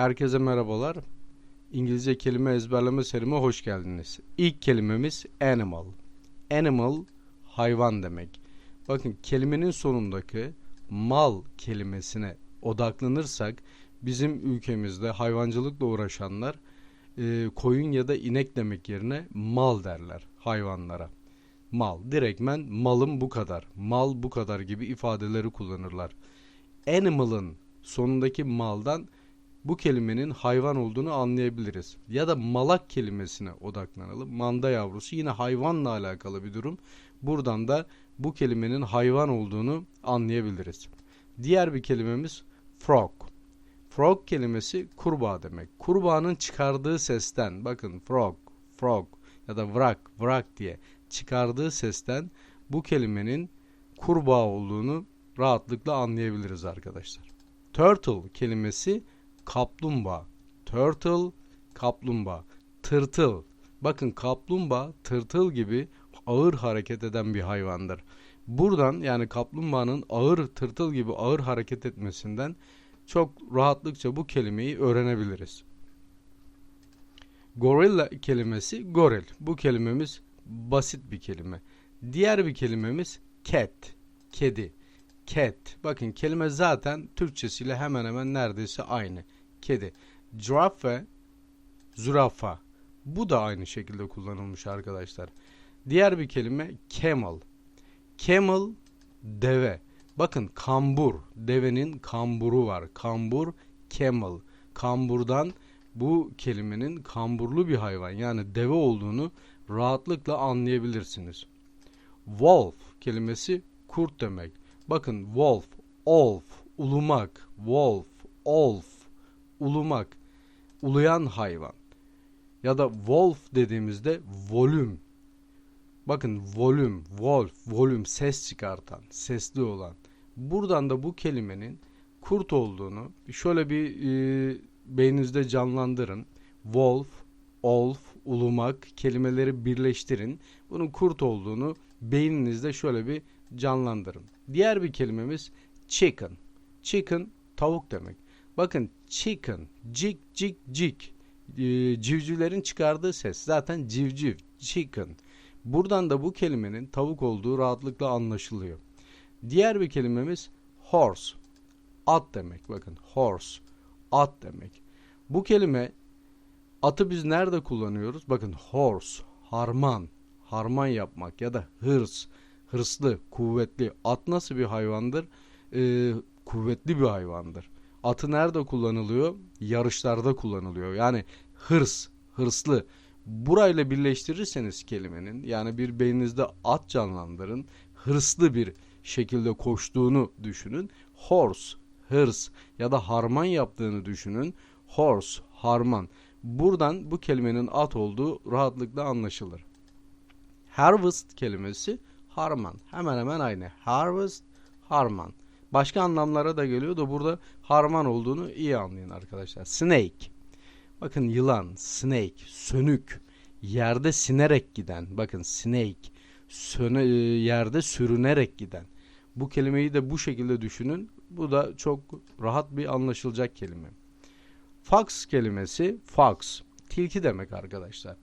Herkese merhabalar. İngilizce kelime ezberleme serime hoş geldiniz. İlk kelimemiz animal. Animal hayvan demek. Bakın kelimenin sonundaki mal kelimesine odaklanırsak bizim ülkemizde hayvancılıkla uğraşanlar e, koyun ya da inek demek yerine mal derler hayvanlara. Mal. Direktmen malım bu kadar. Mal bu kadar gibi ifadeleri kullanırlar. Animal'ın sonundaki maldan bu kelimenin hayvan olduğunu anlayabiliriz. Ya da malak kelimesine odaklanalım. Manda yavrusu yine hayvanla alakalı bir durum. Buradan da bu kelimenin hayvan olduğunu anlayabiliriz. Diğer bir kelimemiz frog. Frog kelimesi kurbağa demek. Kurbağanın çıkardığı sesten bakın frog, frog ya da vrak, vrak diye çıkardığı sesten bu kelimenin kurbağa olduğunu rahatlıkla anlayabiliriz arkadaşlar. Turtle kelimesi kaplumbağa. Turtle, kaplumbağa. Tırtıl. Bakın kaplumbağa tırtıl gibi ağır hareket eden bir hayvandır. Buradan yani kaplumbağanın ağır tırtıl gibi ağır hareket etmesinden çok rahatlıkça bu kelimeyi öğrenebiliriz. Gorilla kelimesi goril. Bu kelimemiz basit bir kelime. Diğer bir kelimemiz cat. Kedi. Cat. Bakın kelime zaten Türkçesiyle hemen hemen neredeyse aynı. Kedi. Giraffe, zürafa. Bu da aynı şekilde kullanılmış arkadaşlar. Diğer bir kelime camel. Camel, deve. Bakın kambur. Devenin kamburu var. Kambur, camel. Kamburdan bu kelimenin kamburlu bir hayvan yani deve olduğunu rahatlıkla anlayabilirsiniz. Wolf kelimesi kurt demek. Bakın wolf, olf, ulumak, wolf, olf, ulumak, uluyan hayvan. Ya da wolf dediğimizde volüm. Bakın volüm, wolf, volüm ses çıkartan, sesli olan. Buradan da bu kelimenin kurt olduğunu şöyle bir e, beyninizde canlandırın. Wolf, olf, ulumak kelimeleri birleştirin. Bunun kurt olduğunu beyninizde şöyle bir canlandırın. Diğer bir kelimemiz chicken. Chicken tavuk demek. Bakın chicken, cik cik cik e, civcivlerin çıkardığı ses zaten civciv, chicken. Buradan da bu kelimenin tavuk olduğu rahatlıkla anlaşılıyor. Diğer bir kelimemiz horse. At demek. Bakın horse. At demek. Bu kelime atı biz nerede kullanıyoruz? Bakın horse, harman, harman yapmak ya da hırs, hırslı, kuvvetli. At nasıl bir hayvandır? Ee, kuvvetli bir hayvandır. Atı nerede kullanılıyor? Yarışlarda kullanılıyor. Yani hırs, hırslı. Burayla birleştirirseniz kelimenin yani bir beyninizde at canlandırın. Hırslı bir şekilde koştuğunu düşünün. Horse, hırs ya da harman yaptığını düşünün. Horse, harman. Buradan bu kelimenin at olduğu rahatlıkla anlaşılır. Harvest kelimesi harman. Hemen hemen aynı. Harvest, harman. Başka anlamlara da geliyor da burada harman olduğunu iyi anlayın arkadaşlar. Snake. Bakın yılan, snake, sönük, yerde sinerek giden. Bakın snake, söne, yerde sürünerek giden. Bu kelimeyi de bu şekilde düşünün. Bu da çok rahat bir anlaşılacak kelime. Fox kelimesi fox. Tilki demek arkadaşlar.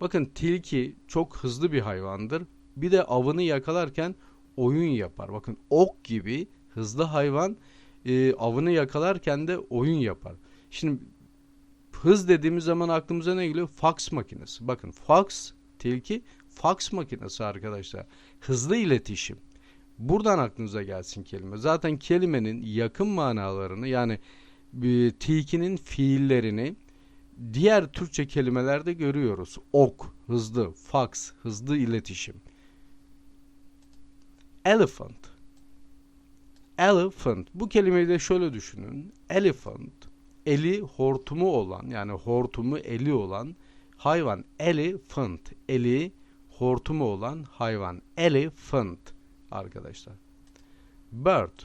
Bakın tilki çok hızlı bir hayvandır. Bir de avını yakalarken oyun yapar. Bakın ok gibi hızlı hayvan e, avını yakalarken de oyun yapar. Şimdi hız dediğimiz zaman aklımıza ne geliyor? Fax makinesi. Bakın fax tilki fax makinesi arkadaşlar. Hızlı iletişim. Buradan aklınıza gelsin kelime. Zaten kelimenin yakın manalarını yani e, tilkinin fiillerini diğer Türkçe kelimelerde görüyoruz. Ok, hızlı, fax, hızlı iletişim. Elephant. Elephant. Bu kelimeyi de şöyle düşünün. Elephant, eli hortumu olan yani hortumu eli olan hayvan. Elephant, eli hortumu olan hayvan. Elephant arkadaşlar. Bird,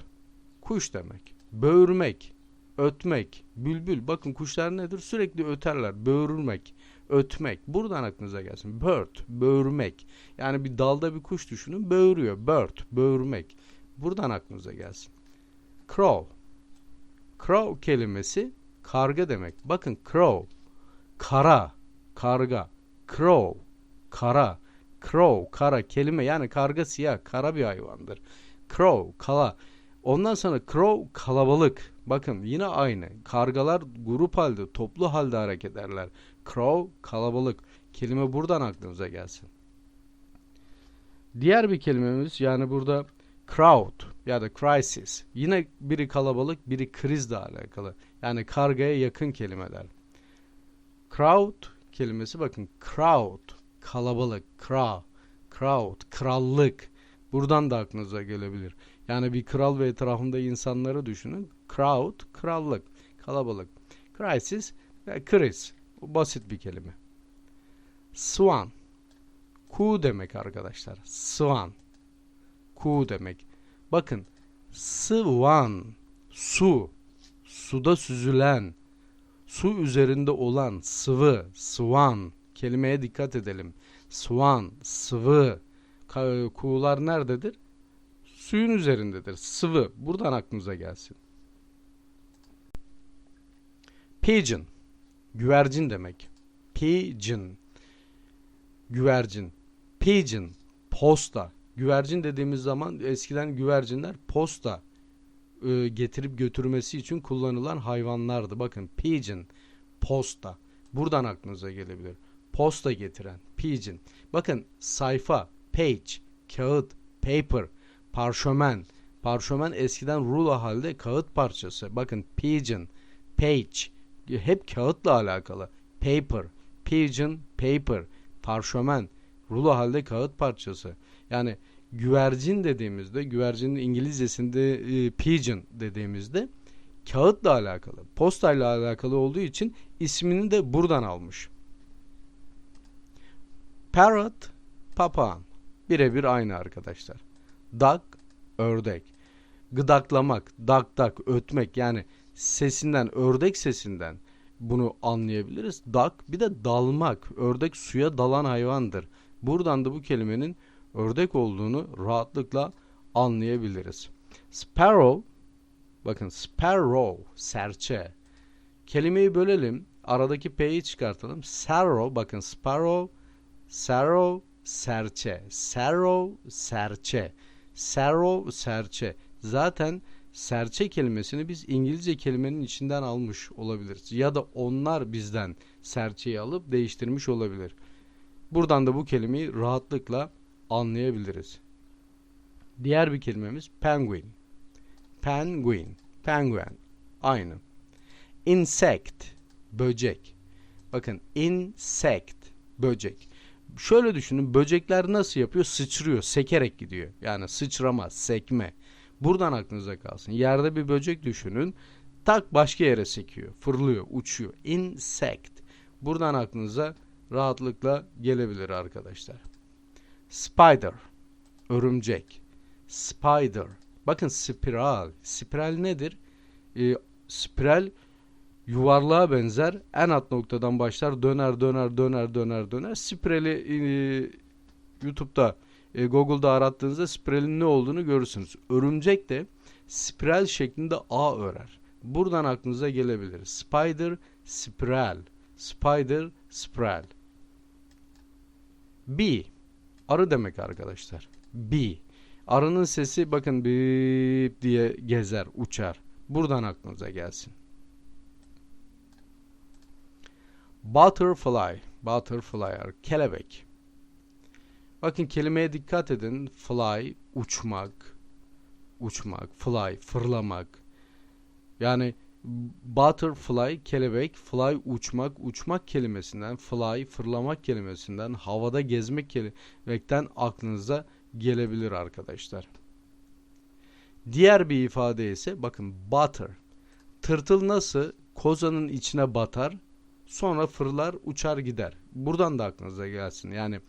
kuş demek. Böğürmek, ötmek, bülbül. Bakın kuşlar nedir? Sürekli öterler. Böğürmek, ötmek. Buradan aklınıza gelsin. Bird, böğürmek. Yani bir dalda bir kuş düşünün. Böğürüyor. Bird, böğürmek. Buradan aklınıza gelsin. Crow. Crow kelimesi karga demek. Bakın crow, kara, karga, crow, kara, crow, kara kelime yani karga siyah, kara bir hayvandır. Crow, kala. Ondan sonra crow kalabalık. Bakın yine aynı. Kargalar grup halde, toplu halde hareket ederler. Crow kalabalık. Kelime buradan aklınıza gelsin. Diğer bir kelimemiz yani burada crowd ya da crisis. Yine biri kalabalık, biri krizle alakalı. Yani kargaya yakın kelimeler. Crowd kelimesi bakın crowd kalabalık, crowd, crowd, krallık. Buradan da aklınıza gelebilir. Yani bir kral ve etrafında insanları düşünün. Crowd, krallık, kalabalık. Crisis, kriz. Bu basit bir kelime. Swan, ku demek arkadaşlar. Swan, ku demek. Bakın, swan, su, suda süzülen, su üzerinde olan sıvı, swan. Kelimeye dikkat edelim. Swan, sıvı. Kuğular nerededir? Suyun üzerindedir. Sıvı. Buradan aklınıza gelsin. Pigeon. Güvercin demek. Pigeon. Güvercin. Pigeon. Posta. Güvercin dediğimiz zaman eskiden güvercinler posta e, getirip götürmesi için kullanılan hayvanlardı. Bakın pigeon. Posta. Buradan aklınıza gelebilir. Posta getiren. Pigeon. Bakın sayfa. Page. Kağıt. Paper parşömen. Parşömen eskiden rulo halde kağıt parçası. Bakın pigeon, page hep kağıtla alakalı. Paper, pigeon, paper, parşömen, rulo halde kağıt parçası. Yani güvercin dediğimizde, güvercinin İngilizcesinde e, pigeon dediğimizde kağıtla alakalı, postayla alakalı olduğu için ismini de buradan almış. Parrot, papağan. Birebir aynı arkadaşlar. Duck, ördek. Gıdaklamak, dak dak, ötmek yani sesinden, ördek sesinden bunu anlayabiliriz. Duck bir de dalmak. Ördek suya dalan hayvandır. Buradan da bu kelimenin ördek olduğunu rahatlıkla anlayabiliriz. Sparrow, bakın sparrow, serçe. Kelimeyi bölelim. Aradaki P'yi çıkartalım. Sarrow, bakın sparrow, sarrow, serçe. Sarrow, serçe. Sarrow serçe. Zaten serçe kelimesini biz İngilizce kelimenin içinden almış olabiliriz. Ya da onlar bizden serçeyi alıp değiştirmiş olabilir. Buradan da bu kelimeyi rahatlıkla anlayabiliriz. Diğer bir kelimemiz penguin. Penguin, penguin. Aynı. Insect, böcek. Bakın insect, böcek şöyle düşünün böcekler nasıl yapıyor? Sıçrıyor, sekerek gidiyor. Yani sıçrama, sekme. Buradan aklınıza kalsın. Yerde bir böcek düşünün. Tak başka yere sekiyor, fırlıyor, uçuyor. Insect. Buradan aklınıza rahatlıkla gelebilir arkadaşlar. Spider. Örümcek. Spider. Bakın spiral. Spiral nedir? Ee, spiral yuvarlığa benzer en alt noktadan başlar döner döner döner döner döner spirali e, YouTube'da e, Google'da arattığınızda spiralin ne olduğunu görürsünüz. Örümcek de spiral şeklinde ağ örer. Buradan aklınıza gelebilir. Spider, spiral. Spider, spiral. Bee. Arı demek arkadaşlar. Bee. Arının sesi bakın bip diye gezer, uçar. Buradan aklınıza gelsin. Butterfly. Butterfly. Kelebek. Bakın kelimeye dikkat edin. Fly, uçmak. Uçmak. Fly, fırlamak. Yani butterfly, kelebek, fly, uçmak, uçmak kelimesinden, fly, fırlamak kelimesinden, havada gezmek kelimekten aklınıza gelebilir arkadaşlar. Diğer bir ifade ise bakın butter. Tırtıl nasıl kozanın içine batar? Sonra fırlar uçar gider. Buradan da aklınıza gelsin. Yani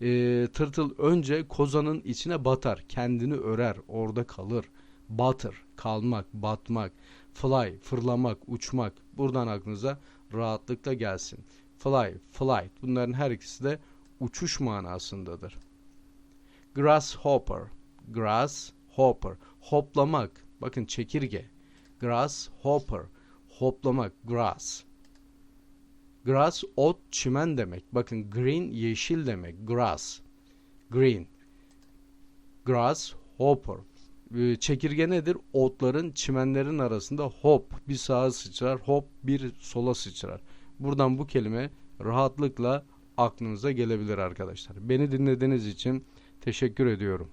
e, tırtıl önce kozanın içine batar. Kendini örer. Orada kalır. Batır. Kalmak. Batmak. Fly. Fırlamak. Uçmak. Buradan aklınıza rahatlıkla gelsin. Fly. Flight. Bunların her ikisi de uçuş manasındadır. Grasshopper. Grass. Hopper. Hoplamak. Bakın çekirge. Grasshopper hoplamak grass. Grass ot, çimen demek. Bakın green yeşil demek. Grass. Green. Grass hopper. Ee, Çekirge nedir? Otların, çimenlerin arasında hop bir sağa sıçrar, hop bir sola sıçrar. Buradan bu kelime rahatlıkla aklınıza gelebilir arkadaşlar. Beni dinlediğiniz için teşekkür ediyorum.